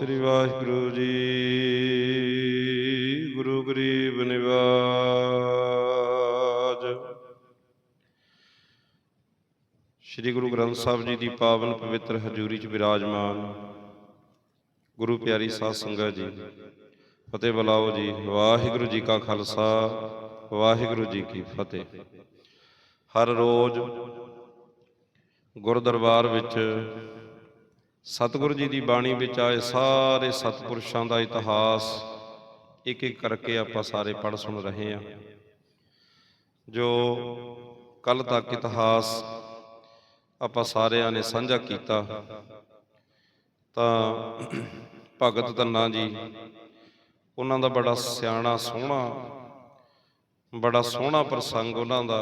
ਸ੍ਰੀ ਵਾਹਿਗੁਰੂ ਜੀ। ਗੁਰੂ ਗਰੀਬ ਨਿਵਾਜ। ਸ੍ਰੀ ਗੁਰੂ ਗ੍ਰੰਥ ਸਾਹਿਬ ਜੀ ਦੀ ਪਾਵਨ ਪਵਿੱਤਰ ਹਜ਼ੂਰੀ 'ਚ ਵਿਰਾਜਮਾਨ ਗੁਰੂ ਪਿਆਰੀ ਸਾਧ ਸੰਗਤ ਜੀ, ਫਤਿਹ ਬੁਲਾਓ ਜੀ। ਵਾਹਿਗੁਰੂ ਜੀ ਕਾ ਖਾਲਸਾ, ਵਾਹਿਗੁਰੂ ਜੀ ਕੀ ਫਤਿਹ। ਹਰ ਰੋਜ਼ ਗੁਰਦਰਬਾਰ ਵਿੱਚ ਸਤਿਗੁਰੂ ਜੀ ਦੀ ਬਾਣੀ ਵਿੱਚ ਆਏ ਸਾਰੇ ਸਤਿਪੁਰਸ਼ਾਂ ਦਾ ਇਤਿਹਾਸ ਇੱਕ ਇੱਕ ਕਰਕੇ ਆਪਾਂ ਸਾਰੇ ਪੜ੍ਹ ਸੁਣ ਰਹੇ ਹਾਂ। ਜੋ ਕੱਲ ਤੱਕ ਇਤਿਹਾਸ ਆਪਾਂ ਸਾਰਿਆਂ ਨੇ ਸਾਂਝਾ ਕੀਤਾ, ਤਾਂ ਭਗਤ ਧੰਨਾ ਜੀ, ਉਹਨਾਂ ਦਾ ਬੜਾ ਸਿਆਣਾ, ਸੋਹਣਾ, ਬੜਾ ਸੋਹਣਾ ਪ੍ਰਸੰਗ ਉਹਨਾਂ ਦਾ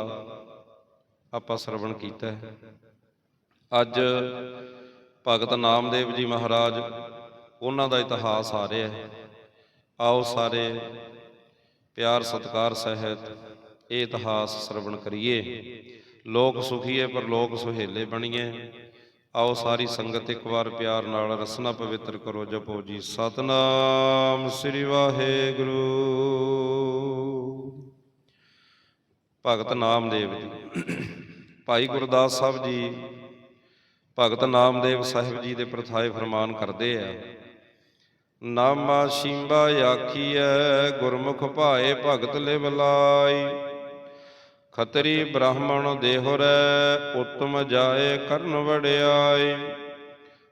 ਆਪਾਂ ਸਰਵਣ ਕੀਤਾ ਹੈ। ਅੱਜ ਭਗਤ ਨਾਮਦੇਵ ਜੀ ਮਹਾਰਾਜ, ਉਹਨਾਂ ਦਾ ਇਤਿਹਾਸ ਆ ਰਿਹਾ ਹੈ। ਆਓ ਸਾਰੇ ਪਿਆਰ ਸਤਕਾਰ ਸਹਿਤ ਇਹ ਇਤਿਹਾਸ ਸਰਵਣ ਕਰੀਏ। ਲੋਕ ਸੁਖੀਏ ਪਰ ਲੋਕ ਸੁਹੇਲੇ ਬਣੀਏ। ਆਓ ਸਾਰੀ ਸੰਗਤ ਇੱਕ ਵਾਰ ਪਿਆਰ ਨਾਲ ਰਸਨਾ ਪਵਿੱਤਰ ਕਰੋ, ਜਪੋ ਜੀ। ਸਤਨਾਮ ਸ੍ਰੀ ਵਾਹਿਗੁਰੂ। ਭਗਤ ਨਾਮਦੇਵ ਜੀ, ਭਾਈ ਗੁਰਦਾਸ ਸਾਹਿਬ ਜੀ ਭਗਤ ਨਾਮਦੇਵ ਸਾਹਿਬ ਜੀ ਦੇ ਪ੍ਰਥਾਏ ਫਰਮਾਨ ਕਰਦੇ ਆ, ਨਾਮਾ ਸ਼ਿੰਬਾ ਆਖੀਐ, ਗੁਰਮੁਖ ਭਾਏ ਭਗਤ ਲਿਵ ਲਾਈ। ਖਤਰੀ ਬ੍ਰਾਹਮਣ ਦੇਹੁਰੈ, ਉਤਮ ਜਾਏ ਕਰਨ ਵੜਿਆਈ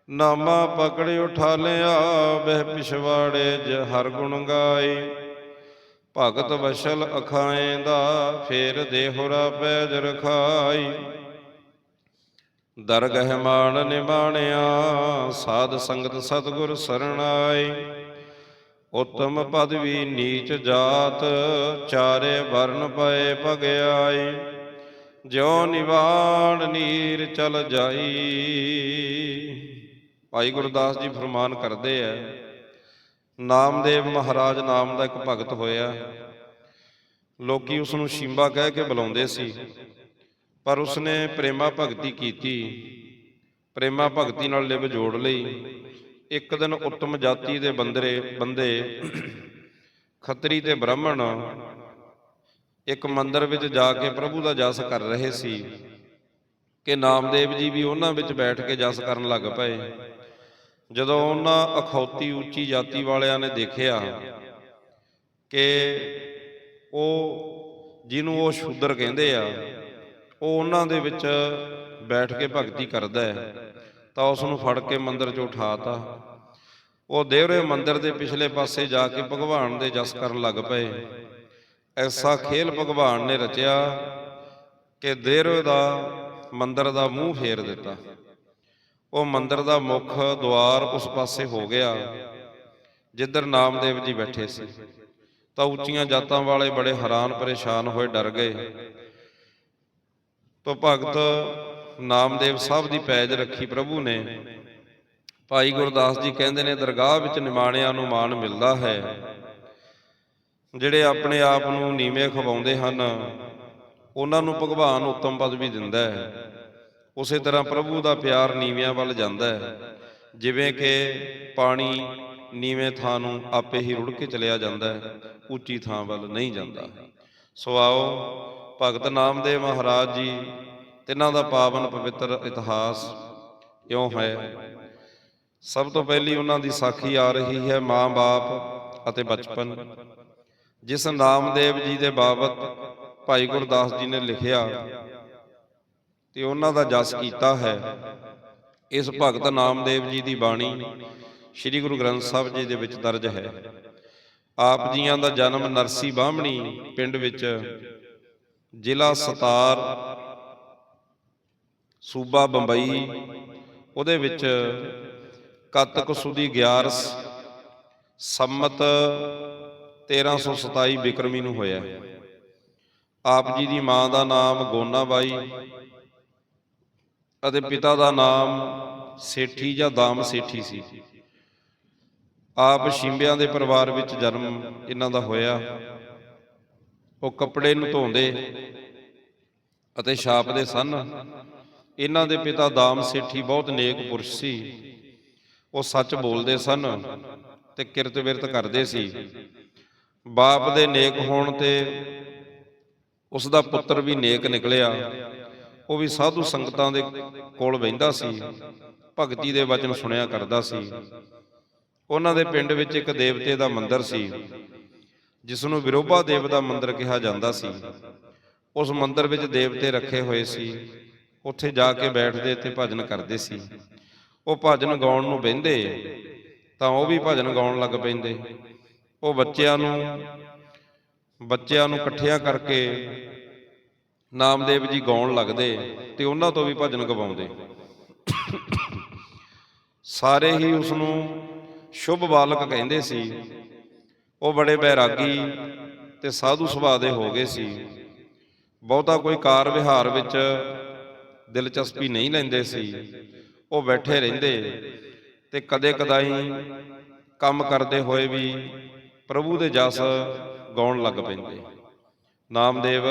ਨਾਮਾ ਪਕੜ ਉਠਾਲਿਆ, ਬਹਿ ਪਿਛਵਾੜੇ ਜ ਹਰ ਗੁਣ ਗਾਈ। ਭਗਤ ਵਸ਼ਲ ਅਖਾਏ ਦਾ, ਫੇਰ ਦੇਹੁਰਾ ਪੈਜ ਰਖਾਈ। ਦਰਗਹਿ ਮਾਨ ਨਿਮਾਣਿਆ, ਸਾਧ ਸੰਗਤ ਸਤਗੁਰ ਸਰਣਾਈ ਉਤਮ ਪਦਵੀ ਨੀਚ ਜਾਤ, ਚਾਰੇ ਵਰਨ ਪਏ ਭਗਿਆਈ ਜਿਉ ਨਿਵਾਣ ਨੀਰ ਚਲ ਜਾਈ। ਭਾਈ ਗੁਰਦਾਸ ਜੀ ਫਰਮਾਨ ਕਰਦੇ ਆ, ਨਾਮਦੇਵ ਮਹਾਰਾਜ ਨਾਮ ਦਾ ਇੱਕ ਭਗਤ ਹੋਇਆ। ਲੋਕੀ ਉਸ ਨੂੰ ਸ਼ਿੰਬਾ ਕਹਿ ਕੇ ਬੁਲਾਉਂਦੇ ਸੀ। ਪਰ ਉਸਨੇ ਪ੍ਰੇਮਾ ਭਗਤੀ ਕੀਤੀ। ਪ੍ਰੇਮਾ ਭਗਤੀ ਨਾਲ ਲਿਵ ਜੋੜ ਲਈ। ਇੱਕ ਦਿਨ ਉੱਤਮ ਜਾਤੀ ਦੇ ਬੰਦਰੇ, ਬੰਦੇ, ਖੱਤਰੀ ਤੇ ਬ੍ਰਾਹਮਣ ਇੱਕ ਮੰਦਰ ਵਿੱਚ ਜਾ ਕੇ ਪ੍ਰਭੂ ਦਾ ਜਸ ਕਰ ਰਹੇ ਸੀ ਕਿ ਨਾਮਦੇਵ ਜੀ ਵੀ ਉਹਨਾਂ ਵਿੱਚ ਬੈਠ ਕੇ ਜਸ ਕਰਨ ਲੱਗ ਪਏ। ਜਦੋਂ ਉਹਨਾਂ ਅਖੌਤੀ ਉੱਚੀ ਜਾਤੀ ਵਾਲਿਆਂ ਨੇ ਦੇਖਿਆ ਕਿ ਉਹ ਜਿਹਨੂੰ ਉਹ ਸ਼ੂਦਰ ਕਹਿੰਦੇ ਆ ਉਹ ਉਹਨਾਂ ਦੇ ਵਿੱਚ ਬੈਠ ਕੇ ਭਗਤੀ ਕਰਦਾ ਹੈ। ਤਾਂ ਉਸ ਨੂੰ ਫੜ ਕੇ ਮੰਦਰ 'ਚ ਉਠਾਤਾ। ਉਹ ਦੇਵਰੇ ਮੰਦਰ ਦੇ ਪਿਛਲੇ ਪਾਸੇ ਜਾ ਕੇ ਭਗਵਾਨ ਦੇ ਜਸ ਕਰਨ ਲੱਗ ਪਏ। ਐਸਾ ਖੇਲ ਭਗਵਾਨ ਨੇ ਰਚਿਆ ਕਿ ਦੇਵਰੇ ਦਾ ਮੰਦਰ ਦਾ ਮੂੰਹ ਫੇਰ ਦਿੱਤਾ। ਉਹ ਮੰਦਰ ਦਾ ਮੁੱਖ ਦੁਆਰ ਉਸ ਪਾਸੇ ਹੋ ਗਿਆ, ਜਿੱਧਰ ਨਾਮਦੇਵ ਜੀ ਬੈਠੇ ਸੀ। ਤਾਂ ਉੱਚੀਆਂ ਜਾਤਾਂ ਵਾਲੇ ਬੜੇ ਹੈਰਾਨ ਪਰੇਸ਼ਾਨ ਹੋਏ ਡਰ ਗਏ। ਤੋ ਭਗਤ ਨਾਮਦੇਵ ਸਾਹਿਬ ਦੀ ਪੈਜ ਰੱਖੀ ਪ੍ਰਭੂ ਨੇ। ਭਾਈ ਗੁਰਦਾਸ ਜੀ ਕਹਿੰਦੇ ਨੇ, ਦਰਗਾਹ ਵਿੱਚ ਨਿਮਾਣਿਆਂ ਨੂੰ ਮਾਣ ਮਿਲਦਾ ਹੈ। ਜਿਹੜੇ ਆਪਣੇ ਆਪ ਨੂੰ ਨੀਵੇਂ ਖਵਾਉਂਦੇ ਹਨ, ਉਹਨਾਂ ਨੂੰ ਭਗਵਾਨ ਉੱਤਮ ਪਦਵੀ ਦਿੰਦਾ ਹੈ। ਉਸੇ ਤਰ੍ਹਾਂ ਪ੍ਰਭੂ ਦਾ ਪਿਆਰ ਨੀਵਿਆਂ ਵੱਲ ਜਾਂਦਾ ਹੈ। ਜਿਵੇਂ ਕਿ ਪਾਣੀ ਨੀਵੇਂ ਥਾਂ ਨੂੰ ਆਪੇ ਹੀ ਰੁੜ ਕੇ ਚਲਿਆ ਜਾਂਦਾ ਹੈ, ਉੱਚੀ ਥਾਂ ਵੱਲ ਨਹੀਂ ਜਾਂਦਾ। ਸੋ ਆਓ ਭਗਤ ਨਾਮਦੇਵ ਮਹਾਰਾਜ ਜੀ, ਤਿੰਨਾਂ ਦਾ ਪਾਵਨ ਪਵਿੱਤਰ ਇਤਿਹਾਸ ਇਉਂ ਹੈ? ਸਭ ਤੋਂ ਪਹਿਲੀ ਉਹਨਾਂ ਦੀ ਸਾਖੀ ਆ ਰਹੀ ਹੈ ਮਾਂ-ਬਾਪ ਅਤੇ ਬਚਪਨ। ਜਿਸ ਨਾਮਦੇਵ ਜੀ ਦੇ ਬਾਬਤ ਭਾਈ ਗੁਰਦਾਸ ਜੀ ਨੇ ਲਿਖਿਆ ਤੇ ਉਹਨਾਂ ਦਾ ਜਸ ਕੀਤਾ ਹੈ, ਇਸ ਭਗਤ ਨਾਮਦੇਵ ਜੀ ਦੀ ਬਾਣੀ ਸ੍ਰੀ ਗੁਰੂ ਗ੍ਰੰਥ ਸਾਹਿਬ ਜੀ ਦੇ ਵਿੱਚ ਦਰਜ ਹੈ। ਆਪ ਜੀਆਂ ਦਾ ਜਨਮ ਨਰਸੀ ਬਾਹਮਣੀ ਪਿੰਡ ਵਿੱਚ ਜ਼ਿਲ੍ਹਾ ਸਤਾਰ, ਸੂਬਾ ਬੰਬਈ, ਉਹਦੇ ਵਿੱਚ ਕੱਤਕ ਸੁਦੀ 11 ਸੰਮਤ 1327 ਬਿਕਰਮੀ ਨੂੰ ਹੋਇਆ। ਆਪ ਜੀ ਦੀ ਮਾਂ ਦਾ ਨਾਮ ਗੋਨਾ ਬਾਈ ਅਤੇ ਪਿਤਾ ਦਾ ਨਾਮ ਸੇਠੀ ਜਾਂ ਦਾਮ ਸੇਠੀ ਸੀ। ਆਪ ਸ਼ਿੰਬਿਆਂ ਦੇ ਪਰਿਵਾਰ ਵਿੱਚ ਜਨਮ ਇਹਨਾਂ ਦਾ ਹੋਇਆ। ਉਹ ਕੱਪੜੇ ਨੂੰ ਧੋਂਦੇ ਅਤੇ ਛਾਪਦੇ ਸਨ। ਇਹਨਾਂ ਦੇ ਪਿਤਾ ਦਾਮ ਸੇਠੀ ਬਹੁਤ ਨੇਕ ਪੁਰਸ਼ ਸੀ। ਉਹ ਸੱਚ ਬੋਲਦੇ ਸਨ ਤੇ ਕਿਰਤ ਵਿਰਤ ਕਰਦੇ ਸੀ। ਬਾਪ ਦੇ ਨੇਕ ਹੋਣ ਤੇ ਉਸ ਦਾ ਪੁੱਤਰ ਵੀ ਨੇਕ ਨਿਕਲਿਆ। ਉਹ ਵੀ ਸਾਧੂ ਸੰਗਤਾਂ ਦੇ ਕੋਲ ਬਹਿੰਦਾ ਸੀ, ਭਗਤੀ ਦੇ ਵਚਨ ਸੁਣਿਆ ਕਰਦਾ ਸੀ। ਉਹਨਾਂ ਦੇ ਪਿੰਡ ਵਿੱਚ ਇੱਕ ਦੇਵਤੇ ਦਾ ਮੰਦਿਰ ਸੀ। ਜਿਸ ਨੂੰ ਵਿਰੋਬਾ ਦੇਵ ਦਾ ਮੰਦਿਰ ਕਿਹਾ ਜਾਂਦਾ ਸੀ। ਉਸ ਮੰਦਿਰ ਵਿੱਚ ਦੇਵਤੇ ਰੱਖੇ ਹੋਏ ਸੀ। ਉੱਥੇ ਜਾ ਕੇ ਬੈਠਦੇ ਤੇ ਭਜਨ ਕਰਦੇ ਸੀ। ਉਹ ਭਜਨ ਗਾਉਣ ਨੂੰ ਬਹਿੰਦੇ, ਤਾਂ ਉਹ ਵੀ ਭਜਨ ਗਾਉਣ ਲੱਗ ਪੈਂਦੇ। ਉਹ ਬੱਚਿਆਂ ਨੂੰ ਬੱਚਿਆਂ ਨੂੰ ਇਕੱਠਿਆਂ ਕਰਕੇ ਨਾਮਦੇਵ ਜੀ ਗਾਉਣ ਲੱਗਦੇ ਤੇ ਉਹਨਾਂ ਤੋਂ ਵੀ ਭਜਨ ਗਵਾਉਂਦੇ। ਸਾਰੇ ਹੀ ਉਸ ਨੂੰ ਸ਼ੁਭ ਬਾਲਕ ਕਹਿੰਦੇ ਸੀ। ਉਹ ਬੜੇ ਬੈਰਾਗੀ ਤੇ ਸਾਧੂ ਸੁਭਾਅ ਦੇ ਹੋ ਗਏ ਸੀ। ਬਹੁਤਾ ਕੋਈ ਕਾਰ ਵਿਹਾਰ ਵਿੱਚ ਦਿਲਚਸਪੀ ਨਹੀਂ ਲੈਂਦੇ ਸੀ। ਉਹ ਬੈਠੇ ਰਹਿੰਦੇ ਤੇ ਕਦੇ ਕਦਾਈ ਕੰਮ ਕਰਦੇ ਹੋਏ ਵੀ ਪ੍ਰਭੂ ਦੇ ਜਸ ਗਾਉਣ ਲੱਗ ਪੈਂਦੇ। ਨਾਮਦੇਵ,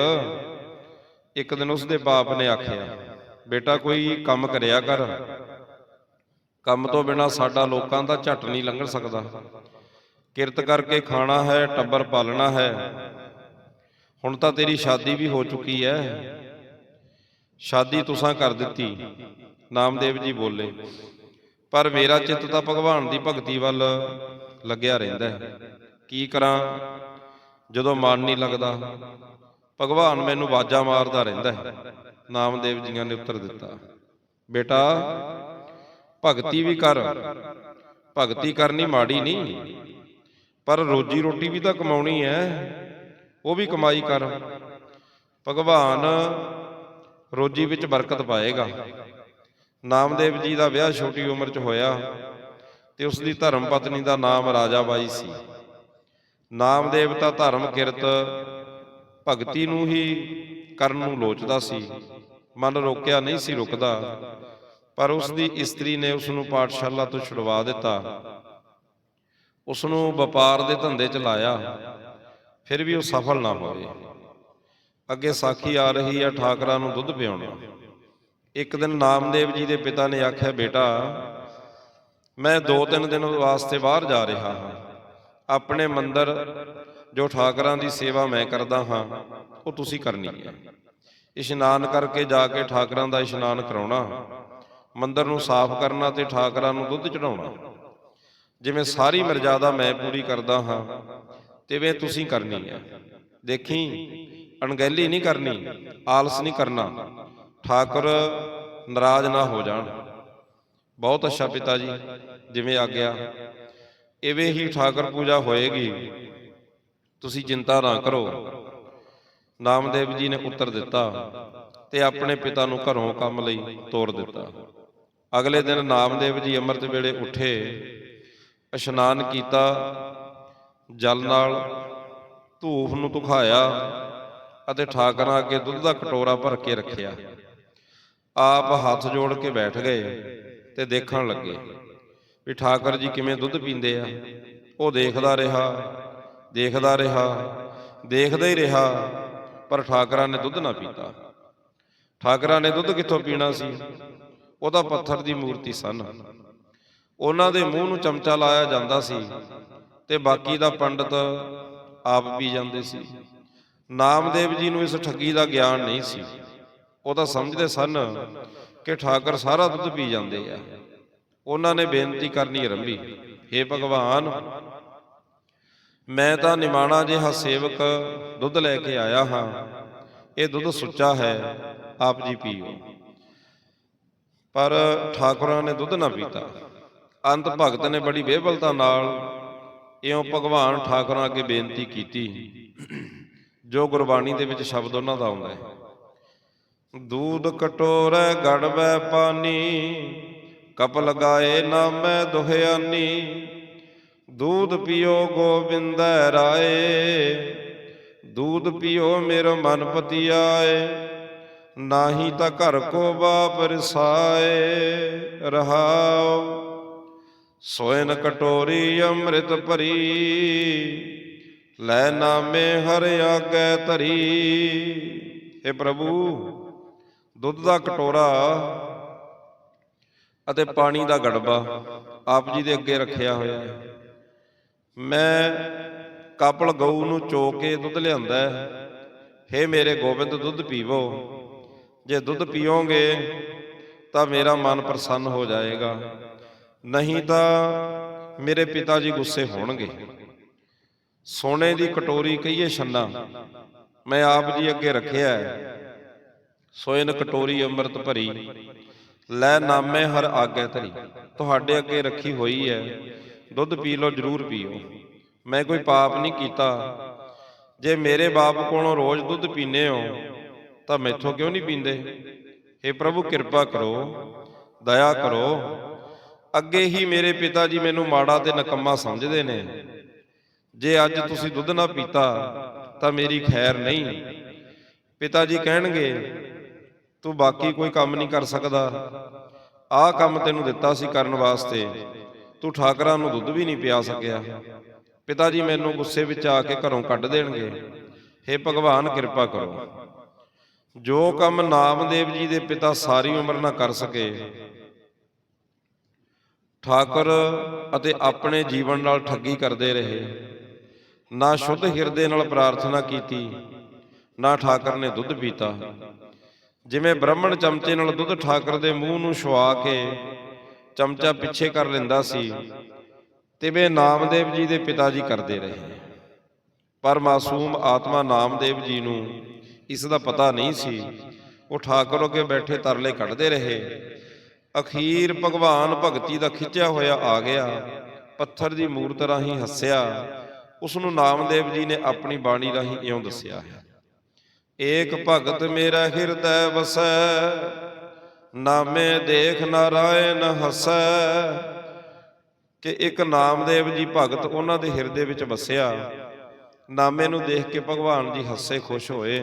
ਇੱਕ ਦਿਨ ਉਸ ਦੇ ਬਾਪ ਨੇ ਆਖਿਆ, ਬੇਟਾ, ਕੋਈ ਕੰਮ ਕਰਿਆ ਕਰ। ਕੰਮ ਤੋਂ ਬਿਨਾ ਸਾਡਾ ਲੋਕਾਂ ਦਾ ਝੱਟ ਨਹੀਂ ਲੰਘ ਸਕਦਾ। ਕਿਰਤ ਕਰਕੇ ਖਾਣਾ ਹੈ, ਟੱਬਰ ਪਾਲਣਾ ਹੈ। ਹੁਣ ਤਾਂ ਤੇਰੀ ਸ਼ਾਦੀ ਵੀ ਹੋ ਚੁੱਕੀ ਹੈ। ਸ਼ਾਦੀ ਤੁਸਾਂ ਕਰ ਦਿੱਤੀ। ਨਾਮਦੇਵ ਜੀ ਬੋਲੇ, ਪਰ ਮੇਰਾ ਚਿੱਤ ਤਾਂ ਭਗਵਾਨ ਦੀ ਭਗਤੀ ਵੱਲ ਲੱਗਿਆ ਰਹਿੰਦਾ ਹੈ। ਕੀ ਕਰਾਂ? ਜਦੋਂ ਮਨ ਨਹੀਂ ਲੱਗਦਾ, ਭਗਵਾਨ ਮੈਨੂੰ ਬਾਜਾ ਮਾਰਦਾ ਰਹਿੰਦਾ ਹੈ। ਨਾਮਦੇਵ ਜੀਆਂ ਨੇ ਉੱਤਰ ਦਿੱਤਾ, ਬੇਟਾ, ਭਗਤੀ ਵੀ ਕਰ। ਭਗਤੀ ਕਰਨੀ ਮਾੜੀ ਨਹੀਂ। ਪਰ ਰੋਜੀ ਰੋਟੀ ਵੀ ਤਾਂ ਕਮਾਉਣੀ ਹੈ ਉਹ ਵੀ ਕਮਾਈ ਕਰ। ਭਗਵਾਨ ਰੋਜੀ ਵਿੱਚ ਬਰਕਤ ਪਾਏਗਾ। ਨਾਮਦੇਵ ਜੀ ਦਾ ਵਿਆਹ ਛੋਟੀ ਉਮਰ 'ਚ ਹੋਇਆ ਤੇ ਉਸ ਦੀ ਧਰਮ ਪਤਨੀ ਦਾ ਨਾਮ ਰਾਜਾ ਬਾਈ ਸੀ। ਨਾਮਦੇਵ ਤਾਂ ਧਰਮ ਕਿਰਤ ਭਗਤੀ ਨੂੰ ਹੀ ਕਰਨ ਨੂੰ ਲੋਚਦਾ ਸੀ। ਮਨ ਰੋਕਿਆ ਨਹੀਂ ਸੀ ਰੁਕਦਾ। ਪਰ ਉਸ ਦੀ ਇਸਤਰੀ ਨੇ ਉਸ ਨੂੰ ਪਾਠਸ਼ਾਲਾ ਤੋਂ ਛੁਡਵਾ ਦਿੱਤਾ। ਉਸ ਨੂੰ ਵਪਾਰ ਦੇ ਧੰਦੇ 'ਚ ਲਾਇਆ, ਫਿਰ ਵੀ ਉਹ ਸਫਲ ਨਾ ਹੋਏ ਅੱਗੇ ਸਾਖੀ ਆ ਰਹੀ ਆ ਠਾਕਰਾਂ ਨੂੰ ਦੁੱਧ ਪਿਆਉਣਾ। ਇੱਕ ਦਿਨ ਨਾਮਦੇਵ ਜੀ ਦੇ ਪਿਤਾ ਨੇ ਆਖਿਆ, ਬੇਟਾ, ਮੈਂ 2-3 ਦਿਨ ਵਾਸਤੇ ਬਾਹਰ ਜਾ ਰਿਹਾ ਹਾਂ। ਆਪਣੇ ਮੰਦਰ ਜੋ ਠਾਕਰਾਂ ਦੀ ਸੇਵਾ ਮੈਂ ਕਰਦਾ ਹਾਂ, ਉਹ ਤੁਸੀਂ ਕਰਨੀ ਹੈ। ਇਸ਼ਨਾਨ ਕਰਕੇ ਜਾ ਕੇ ਠਾਕਰਾਂ ਦਾ ਇਸ਼ਨਾਨ ਕਰਾਉਣਾ, ਮੰਦਰ ਨੂੰ ਸਾਫ਼ ਕਰਨਾ ਤੇ ਠਾਕਰਾਂ ਨੂੰ ਦੁੱਧ ਚੜਾਉਣਾ ਜਿਵੇਂ ਸਾਰੀ ਮਰਜ਼ਾਦਾ ਮੈਂ ਪੂਰੀ ਕਰਦਾ ਹਾਂ ਤਿਵੇਂ ਤੁਸੀਂ ਕਰਨੀ ਹੈ ਦੇਖੀ ਅਣਗਹਿਲੀ ਨਹੀਂ ਕਰਨੀ ਆਲਸ ਨਹੀਂ ਕਰਨਾ। ਠਾਕੁਰ ਨਾਰਾਜ਼ ਨਾ ਹੋ ਜਾਣ। ਬਹੁਤ ਅੱਛਾ ਪਿਤਾ ਜੀ ਜਿਵੇਂ ਆਗਿਆ ਇਵੇਂ ਹੀ ਠਾਕੁਰ ਪੂਜਾ ਹੋਏਗੀ। ਤੁਸੀਂ ਚਿੰਤਾ ਨਾ ਕਰੋ। ਨਾਮਦੇਵ ਜੀ ਨੇ ਉੱਤਰ ਦਿੱਤਾ ਤੇ ਆਪਣੇ ਪਿਤਾ ਨੂੰ ਘਰੋਂ ਕੰਮ ਲਈ ਤੋਰ ਦਿੱਤਾ। ਅਗਲੇ ਦਿਨ ਨਾਮਦੇਵ ਜੀ ਅੰਮ੍ਰਿਤ ਵੇਲੇ ਉੱਠੇ। ਇਸ਼ਨਾਨ ਕੀਤਾ, ਜਲ ਨਾਲ ਧੂਫ ਨੂੰ ਤੁਖਾਇਆ ਅਤੇ ਠਾਕਰਾਂ ਅੱਗੇ ਦੁੱਧ ਦਾ ਕਟੋਰਾ ਭਰ ਕੇ ਰੱਖਿਆ। ਆਪ ਹੱਥ ਜੋੜ ਕੇ ਬੈਠ ਗਏ ਤੇ ਦੇਖਣ ਲੱਗੇ ਵੀ ਠਾਕਰ ਜੀ ਕਿਵੇਂ ਦੁੱਧ ਪੀਂਦੇ ਆ। ਉਹ ਦੇਖਦਾ ਰਿਹਾ ਦੇਖਦਾ ਰਿਹਾ, ਦੇਖਦਾ ਹੀ ਰਿਹਾ, ਪਰ ਠਾਕਰਾਂ ਨੇ ਦੁੱਧ ਨਾ ਪੀਤਾ। ਠਾਕਰਾਂ ਨੇ ਦੁੱਧ ਕਿੱਥੋਂ ਪੀਣਾ ਸੀ? ਉਹ ਤਾਂ ਪੱਥਰ ਦੀ ਮੂਰਤੀ ਸਨ। ਉਹਨਾਂ ਦੇ ਮੂੰਹ ਨੂੰ ਚਮਚਾ ਲਾਇਆ ਜਾਂਦਾ ਸੀ ਤੇ ਬਾਕੀ ਦਾ ਪੰਡਤ ਆਪ ਪੀ ਜਾਂਦੇ ਸੀ। ਨਾਮਦੇਵ ਜੀ ਨੂੰ ਇਸ ਠੱਗੀ ਦਾ ਗਿਆਨ ਨਹੀਂ ਸੀ। ਉਹ ਤਾਂ ਸਮਝਦੇ ਸਨ ਕਿ ਠਾਕਰ ਸਾਰਾ ਦੁੱਧ ਪੀ ਜਾਂਦੇ ਆ। ਉਹਨਾਂ ਨੇ ਬੇਨਤੀ ਕਰਨੀ ਆਰੰਭੀ हे ਭਗਵਾਨ, ਮੈਂ ਤਾਂ ਨਿਮਾਣਾ ਜਿਹਾ ਸੇਵਕ ਦੁੱਧ ਲੈ ਕੇ ਆਇਆ ਹਾਂ। ਇਹ ਦੁੱਧ ਸੁੱਚਾ ਹੈ, ਆਪ ਜੀ ਪੀਓ। ਪਰ ਠਾਕੁਰਾਂ ਨੇ ਦੁੱਧ ਨਾ ਪੀਤਾ। ਅੰਤ ਭਗਤ ਨੇ ਬੜੀ ਬੇਬਲਤਾ ਨਾਲ ਇਉਂ ਭਗਵਾਨ ਠਾਕੁਰਾਂ ਅੱਗੇ ਬੇਨਤੀ ਕੀਤੀ। ਜੋ ਗੁਰਬਾਣੀ ਦੇ ਵਿੱਚ ਸ਼ਬਦ ਉਹਨਾਂ ਦਾ ਆਉਂਦਾ ਹੈ। ਦੂਧ ਕਟੋਰੇ ਗੜਵੇ ਪਾਣੀ ਕਪ ਲਗਾਏ ਨਾਮੈ ਦੁਹਿਆਨੀ, ਦੂਧ ਪੀਓ ਗੋਬਿੰਦੈ ਰਾਏ, ਦੂਧ ਪੀਓ ਮੇਰਾ ਮਨ ਪਤੀ ਆਏ ਨਾਹੀ ਤਾਂ ਘਰ ਕੋ ਬਾਪ ਰਸਾਏ, ਰਹਾਉ। ਸੋਇਨ ਕਟੋਰੀ ਅੰਮ੍ਰਿਤ ਭਰੀ, ਲੈ ਨਾਮੇ ਹਰ ਆਗੇ ਧਰੀ। ਇਹ ਪ੍ਰਭੂ, ਦੁੱਧ ਦਾ ਕਟੋਰਾ ਅਤੇ ਪਾਣੀ ਦਾ ਗੜਬਾ ਆਪ ਜੀ ਦੇ ਅੱਗੇ ਰੱਖਿਆ ਹੋਇਆ ਹੈ। ਮੈਂ ਕਾਪਲ ਗਊ ਨੂੰ ਚੋ ਕੇ ਦੁੱਧ ਲਿਆਂਦਾ ਹੈ। ਹੇ ਮੇਰੇ ਗੋਬਿੰਦ, ਦੁੱਧ ਪੀਵੋ। ਜੇ ਦੁੱਧ ਪੀਓਗੇ ਤਾਂ ਮੇਰਾ ਮਨ ਪ੍ਰਸੰਨ ਹੋ ਜਾਏਗਾ। ਨਹੀਂ ਤਾਂ ਮੇਰੇ ਪਿਤਾ ਜੀ ਗੁੱਸੇ ਹੋਣਗੇ। ਸੋਨੇ ਦੀ ਕਟੋਰੀ ਕਹੀਏ ਛੰਨਾ, ਮੈਂ ਆਪ ਜੀ ਅੱਗੇ ਰੱਖਿਆ ਸੋਇਨ ਕਟੋਰੀ ਅੰਮ੍ਰਿਤ ਭਰੀ, ਲੈ ਨਾਮੇ ਹਰ ਆਗੈ ਧਰੀ। ਤੁਹਾਡੇ ਅੱਗੇ ਰੱਖੀ ਹੋਈ ਹੈ, ਦੁੱਧ ਪੀ ਲਓ, ਜਰੂਰ ਪੀਓ। ਮੈਂ ਕੋਈ ਪਾਪ ਨਹੀਂ ਕੀਤਾ। ਜੇ ਮੇਰੇ ਬਾਪ ਕੋਲੋਂ ਰੋਜ਼ ਦੁੱਧ ਪੀਨੇ ਹੋ, ਤਾਂ ਮੈਥੋਂ ਕਿਉਂ ਨਹੀਂ ਪੀਂਦੇ? हे ਪ੍ਰਭੂ, ਕਿਰਪਾ ਕਰੋ, ਦਇਆ ਕਰੋ। ਅੱਗੇ ਹੀ ਮੇਰੇ ਪਿਤਾ ਜੀ ਮੈਨੂੰ ਮਾੜਾ ਤੇ ਨਕੰਮਾ ਸਮਝਦੇ ਨੇ। ਜੇ ਅੱਜ ਤੁਸੀਂ ਦੁੱਧ ਨਾ ਪੀਤਾ, ਤਾਂ ਮੇਰੀ ਖੈਰ ਨਹੀਂ। ਪਿਤਾ ਜੀ ਕਹਿਣਗੇ, ਤੂੰ ਬਾਕੀ ਕੋਈ ਕੰਮ ਨਹੀਂ ਕਰ ਸਕਦਾ। ਆਹ ਕੰਮ ਤੈਨੂੰ ਦਿੱਤਾ ਸੀ ਕਰਨ ਵਾਸਤੇ। ਤੂੰ ਠਾਕਰਾਂ ਨੂੰ ਦੁੱਧ ਵੀ ਨਹੀਂ ਪਿਆ ਸਕਿਆ। ਪਿਤਾ ਜੀ ਮੈਨੂੰ ਗੁੱਸੇ ਵਿੱਚ ਆ ਕੇ ਘਰੋਂ ਕੱਢ ਦੇਣਗੇ। हे ਭਗਵਾਨ, ਕਿਰਪਾ ਕਰੋ। ਜੋ ਕੰਮ ਨਾਮਦੇਵ ਜੀ ਦੇ ਪਿਤਾ ਸਾਰੀ ਉਮਰ ਨਾ ਕਰ ਸਕੇ ਠਾਕੁਰ ਅਤੇ ਆਪਣੇ ਜੀਵਨ ਨਾਲ ਠੱਗੀ ਕਰਦੇ ਰਹੇ। ਨਾ ਸ਼ੁੱਧ ਹਿਰਦੇ ਨਾਲ ਪ੍ਰਾਰਥਨਾ ਕੀਤੀ, ਨਾ ਠਾਕਰ ਨੇ ਦੁੱਧ ਪੀਤਾ। ਜਿਵੇਂ ਬ੍ਰਾਹਮਣ ਚਮਚੇ ਨਾਲ ਦੁੱਧ ਠਾਕਰ ਦੇ ਮੂੰਹ ਨੂੰ ਛੁਆ ਕੇ ਚਮਚਾ ਪਿੱਛੇ ਕਰ ਲੈਂਦਾ ਸੀ, ਤਿਵੇਂ ਨਾਮਦੇਵ ਜੀ ਦੇ ਪਿਤਾ ਜੀ ਕਰਦੇ ਰਹੇ। ਪਰ ਮਾਸੂਮ ਆਤਮਾ ਨਾਮਦੇਵ ਜੀ ਨੂੰ ਇਸ ਦਾ ਪਤਾ ਨਹੀਂ ਸੀ। ਉਹ ਠਾਕਰ ਅੱਗੇ ਬੈਠੇ ਤਰਲੇ ਕੱਢਦੇ ਰਹੇ। ਅਖੀਰ ਭਗਵਾਨ ਭਗਤੀ ਦਾ ਖਿੱਚਿਆ ਹੋਇਆ ਆ ਗਿਆ। ਪੱਥਰ ਦੀ ਮੂਰਤ ਰਾਹੀਂ ਹੱਸਿਆ। ਉਸ ਨੂੰ ਨਾਮਦੇਵ ਜੀ ਨੇ ਆਪਣੀ ਬਾਣੀ ਰਾਹੀਂ ਇਉਂ ਦੱਸਿਆ ਹੈ, ਏਕ ਭਗਤ ਮੇਰਾ ਹਿਰਦੈ ਵਸੈ, ਨਾਮੇ ਦੇਖ ਨਾਰਾਇਣ ਹਸੈ। ਕਿ ਇੱਕ ਨਾਮਦੇਵ ਜੀ ਭਗਤ ਉਹਨਾਂ ਦੇ ਹਿਰਦੇ ਵਿੱਚ ਵਸਿਆ। ਨਾਮੇ ਨੂੰ ਦੇਖ ਕੇ ਭਗਵਾਨ ਜੀ ਹੱਸੇ ਖੁਸ਼ ਹੋਏ।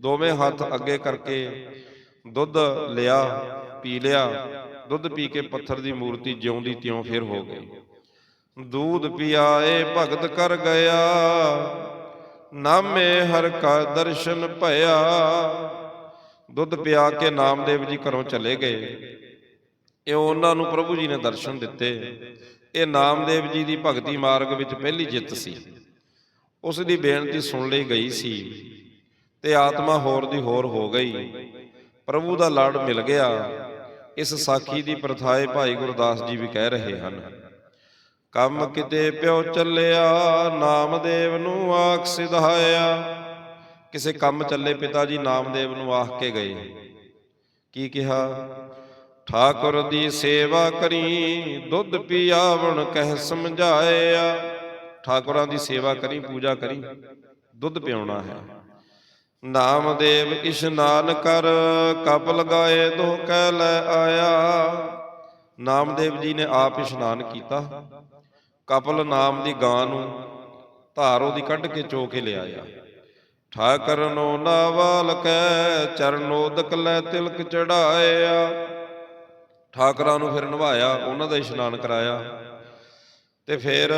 ਦੋਵੇਂ ਹੱਥ ਅੱਗੇ ਕਰਕੇ ਦੁੱਧ ਲਿਆ। ਪੀ ਲਿਆ, ਦੁੱਧ ਪੀ ਕੇ ਪੱਥਰ ਦੀ ਮੂਰਤੀ ਜਿਉਂਦੀ ਤਿਉਂ ਫਿਰ ਹੋ ਗਈ। ਦੂਧ ਪਿਆਏ, ਭਗਤ ਕਰ ਗਿਆ, ਨਾਮੇ ਹਰ ਕਾ ਦਰਸ਼ਨ ਭਇਆ। ਦੁੱਧ ਪਿਆ ਕੇ ਨਾਮਦੇਵ ਜੀ ਘਰੋਂ ਚਲੇ ਗਏ। ਇਹ ਉਹਨਾਂ ਨੂੰ ਪ੍ਰਭੂ ਜੀ ਨੇ ਦਰਸ਼ਨ ਦਿੱਤੇ। ਇਹ ਨਾਮਦੇਵ ਜੀ ਦੀ ਭਗਤੀ ਮਾਰਗ ਵਿੱਚ ਪਹਿਲੀ ਜਿੱਤ ਸੀ। ਉਸ ਦੀ ਬੇਨਤੀ ਸੁਣ ਲਈ ਗਈ ਸੀ ਤੇ ਆਤਮਾ ਹੋਰ ਦੀ ਹੋਰ ਹੋ ਗਈ। ਪ੍ਰਭੂ ਦਾ ਲੜ ਮਿਲ ਗਿਆ। ਇਸ ਸਾਖੀ ਦੀ ਪ੍ਰਥਾਏ ਭਾਈ ਗੁਰਦਾਸ ਜੀ ਵੀ ਕਹਿ ਰਹੇ ਹਨ। ਕੰਮ ਕਿਤੇ ਪਿਓ ਚੱਲਿਆ, ਨਾਮਦੇਵ ਨੂੰ ਆਖ ਸਿਧਾਇਆ। ਕਿਸੇ ਕੰਮ ਚੱਲੇ ਪਿਤਾ ਜੀ ਨਾਮਦੇਵ ਨੂੰ ਆਖ ਕੇ ਗਏ। ਕੀ ਕਿਹਾ? ਠਾਕੁਰ ਦੀ ਸੇਵਾ ਕਰੀ, ਦੁੱਧ ਪੀਆਵਣ ਕਹਿ ਸਮਝਾਇਆ। ਠਾਕੁਰਾਂ ਦੀ ਸੇਵਾ ਕਰੀ, ਪੂਜਾ ਕਰੀ, ਦੁੱਧ ਪਿਉਣਾ ਹੈ। ਨਾਮਦੇਵ ਇਸ਼ਨਾਨ ਕਰ ਕਪਲ ਗਾਏ ਦੋ ਕਹਿ ਲੈ ਆਇਆ। ਨਾਮਦੇਵ ਜੀ ਨੇ ਆਪ ਇਸ਼ਨਾਨ ਕੀਤਾ। ਕਪਲ ਨਾਮ ਦੀ ਗਾਂ ਨੂੰ ਧਾਰ ਉਹਦੀ ਕੱਢ ਕੇ ਚੋ ਕੇ ਲਿਆਇਆ। ਠਾਕਰ ਨੋ ਨਾਵਾਲ ਕੈ ਚਰਨੋਦਕ ਲੈ ਤਿਲਕ ਚੜਾਇਆ। ਠਾਕਰਾਂ ਨੂੰ ਫਿਰ ਨਵਾਇਆ ਉਹਨਾਂ ਦਾ ਇਸ਼ਨਾਨ ਕਰਾਇਆ। ਤੇ ਫਿਰ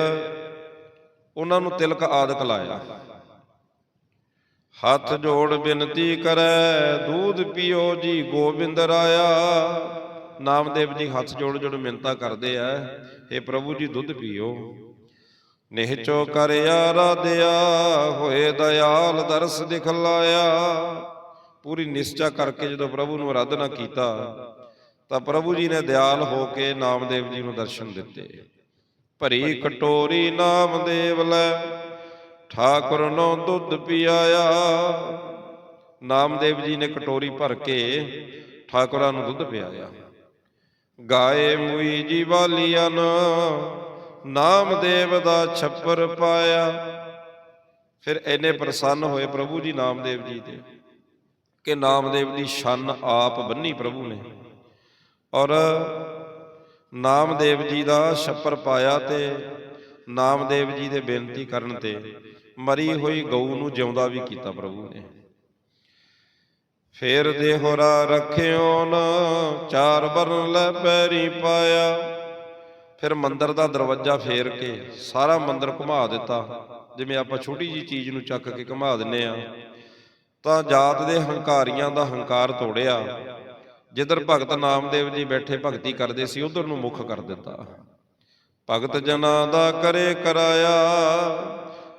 ਉਹਨਾਂ ਨੂੰ ਤਿਲਕ ਆਦਿਕ ਲਾਇਆ। ਹੱਥ ਜੋੜ ਬੇਨਤੀ ਕਰੈ, ਦੂਧ ਪੀਓ ਜੀ ਗੋਬਿੰਦ ਰਾਇਆ। ਨਾਮਦੇਵ ਜੀ ਹੱਥ ਜੋੜ ਜੋੜ ਮਿੰਤਾ ਕਰਦੇ ਆ। हे ਪ੍ਰਭੂ ਜੀ, ਦੁੱਧ ਪੀਓ। ਨਿਹਚੋ ਕਰਿਆ ਆਰਾਧਿਆ ਹੋਏ ਦਇਆਲ ਦਰਸ ਦਿਖਲਾਇਆ। ਪੂਰੀ ਨਿਸ਼ਚਾ ਕਰਕੇ ਜਦੋਂ ਪ੍ਰਭੂ ਨੂੰ ਆਰਾਧਨਾ ਕੀਤਾ, ਤਾਂ ਪ੍ਰਭੂ ਜੀ ਨੇ ਦਿਆਲ ਹੋ ਕੇ ਨਾਮਦੇਵ ਜੀ ਨੂੰ ਦਰਸ਼ਨ ਦਿੱਤੇ। ਭਰੀ ਕਟੋਰੀ ਨਾਮਦੇਵ ਲੈ ਠਾਕੁਰ ਨੂੰ ਦੁੱਧ ਪਿਆਇਆ। ਨਾਮਦੇਵ ਜੀ ਨੇ ਕਟੋਰੀ ਭਰ ਕੇ ਠਾਕੁਰਾਂ ਨੂੰ ਦੁੱਧ ਪਿਆਇਆ। ਗਾਏ ਮੁਈ ਜੀ ਵਾਲੀਆਂ ਨਾਮਦੇਵ ਦਾ ਛੱਪਰ ਪਾਇਆ। ਫਿਰ ਐਨੇ ਪ੍ਰਸੰਨ ਹੋਏ ਪ੍ਰਭੂ ਜੀ ਨਾਮਦੇਵ ਜੀ ਤੇ ਕਿ ਨਾਮਦੇਵ ਦੀ ਛੰਨ ਆਪ ਬੰਨੀ ਪ੍ਰਭੂ ਨੇ। ਔਰ ਨਾਮਦੇਵ ਜੀ ਦਾ ਛੱਪਰ ਪਾਇਆ ਤੇ ਨਾਮਦੇਵ ਜੀ ਦੇ ਬੇਨਤੀ ਕਰਨ ਤੇ ਮਰੀ ਹੋਈ ਗਊ ਨੂੰ ਜਿਉਂਦਾ ਵੀ ਕੀਤਾ ਪ੍ਰਭੂ ਨੇ। ਫੇਰ ਦੇਹੋਰਾ ਰੱਖਿਓ ਨ, ਚਾਰ ਬਰਨ ਲੈ ਪੈਰੀ ਪਾਇਆ। ਫਿਰ ਮੰਦਰ ਦਾ ਦਰਵਾਜ਼ਾ ਫੇਰ ਕੇ ਸਾਰਾ ਮੰਦਰ ਘੁਮਾ ਦਿੱਤਾ। ਜਿਵੇਂ ਆਪਾਂ ਛੋਟੀ ਜੀ ਚੀਜ਼ ਨੂੰ ਚੱਕ ਕੇ ਘੁਮਾ ਦਿੰਨੇ ਆ, ਤਾਂ ਜਾਤ ਦੇ ਹੰਕਾਰੀਆਂ ਦਾ ਹੰਕਾਰ ਤੋੜਿਆ। ਜਿੱਧਰ ਭਗਤ ਨਾਮਦੇਵ ਜੀ ਬੈਠੇ ਭਗਤੀ ਕਰਦੇ ਸੀ, ਉਧਰ ਨੂੰ ਮੁਖ ਕਰ ਦਿੱਤਾ। ਭਗਤ ਜਨਾਂ ਦਾ ਕਰੇ ਕਰਾਇਆ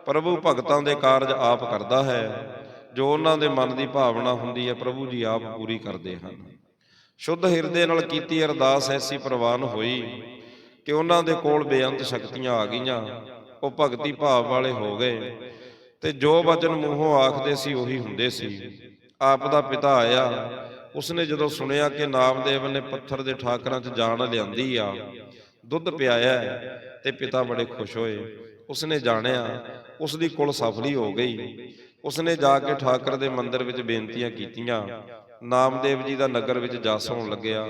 ਪ੍ਰਭੂ ਭਗਤਾਂ ਦੇ ਕਾਰਜ ਆਪ ਕਰਦਾ ਹੈ। ਜੋ ਉਹਨਾਂ ਦੇ ਮਨ ਦੀ ਭਾਵਨਾ ਹੁੰਦੀ ਹੈ, ਪ੍ਰਭੂ ਜੀ ਆਪ ਪੂਰੀ ਕਰਦੇ ਹਨ। ਸ਼ੁੱਧ ਹਿਰਦੇ ਨਾਲ ਕੀਤੀ ਅਰਦਾਸ ਐਸੀ ਪ੍ਰਵਾਨ ਹੋਈ ਕਿ ਉਹਨਾਂ ਦੇ ਕੋਲ ਬੇਅੰਤ ਸ਼ਕਤੀਆਂ ਆ ਗਈਆਂ। ਉਹ ਭਗਤੀ ਭਾਵ ਵਾਲੇ ਹੋ ਗਏ ਤੇ ਜੋ ਵਚਨ ਮੂੰਹੋਂ ਆਖਦੇ ਸੀ, ਉਹੀ ਹੁੰਦੇ ਸੀ। ਆਪ ਦਾ ਪਿਤਾ ਆਇਆ। ਉਸਨੇ ਜਦੋਂ ਸੁਣਿਆ ਕਿ ਨਾਮਦੇਵ ਨੇ ਪੱਥਰ ਦੇ ਠਾਕਰਾਂ 'ਚ ਜਾਨ ਲਿਆਂਦੀ ਆ, ਦੁੱਧ ਪਿਆਇਆ ਤੇ ਪਿਤਾ ਬੜੇ ਖੁਸ਼ ਹੋਏ। ਉਸਨੇ ਜਾਣਿਆ ਉਸ ਦੀ ਕੁਲ ਸਫਲੀ ਹੋ ਗਈ। ਉਸਨੇ ਜਾ ਕੇ ਠਾਕਰ ਦੇ ਮੰਦਿਰ ਵਿੱਚ ਬੇਨਤੀਆਂ ਕੀਤੀਆਂ। ਨਾਮਦੇਵ ਜੀ ਦਾ ਨਗਰ ਵਿੱਚ ਜਸ ਹੋਣ ਲੱਗਿਆ।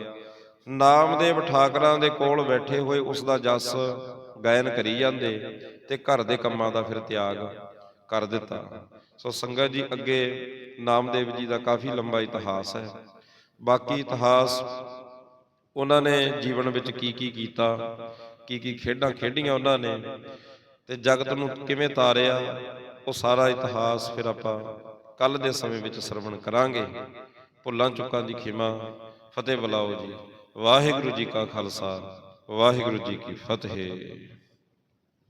ਨਾਮਦੇਵ ਠਾਕਰਾਂ ਦੇ ਕੋਲ ਬੈਠੇ ਹੋਏ ਉਸ ਦਾ ਜਸ ਗਾਇਨ ਕਰੀ ਜਾਂਦੇ ਤੇ ਘਰ ਦੇ ਕੰਮਾਂ ਦਾ ਫਿਰ ਤਿਆਗ ਕਰ ਦਿੱਤਾ। ਸੋ ਸੰਗਤ ਜੀ ਅੱਗੇ ਨਾਮਦੇਵ ਜੀ ਦਾ ਕਾਫੀ ਲੰਬਾ ਇਤਿਹਾਸ ਹੈ। ਬਾਕੀ ਇਤਿਹਾਸ ਉਹਨਾਂ ਨੇ ਜੀਵਨ ਵਿੱਚ ਕੀ ਕੀ ਕੀਤਾ ਕੀ ਕੀ ਖੇਡਾਂ ਖੇਡੀਆਂ ਉਹਨਾਂ ਨੇ ਤੇ ਜਗਤ ਨੂੰ ਕਿਵੇਂ ਤਾਰਿਆ ਉਹ ਸਾਰਾ ਇਤਿਹਾਸ ਫਿਰ ਆਪਾਂ ਕੱਲ ਦੇ ਸਮੇਂ ਵਿੱਚ ਸਰਵਣ ਕਰਾਂਗੇ। ਭੁੱਲਾਂ ਚੁੱਕਾਂ ਦੀ ਖਿਮਾ ਫਤਿਹ ਬੁਲਾਓ ਜੀ। ਵਾਹਿਗੁਰੂ ਜੀ ਕਾ ਖਾਲਸਾ। ਵਾਹਿਗੁਰੂ ਜੀ ਕੀ ਫਤਿਹ।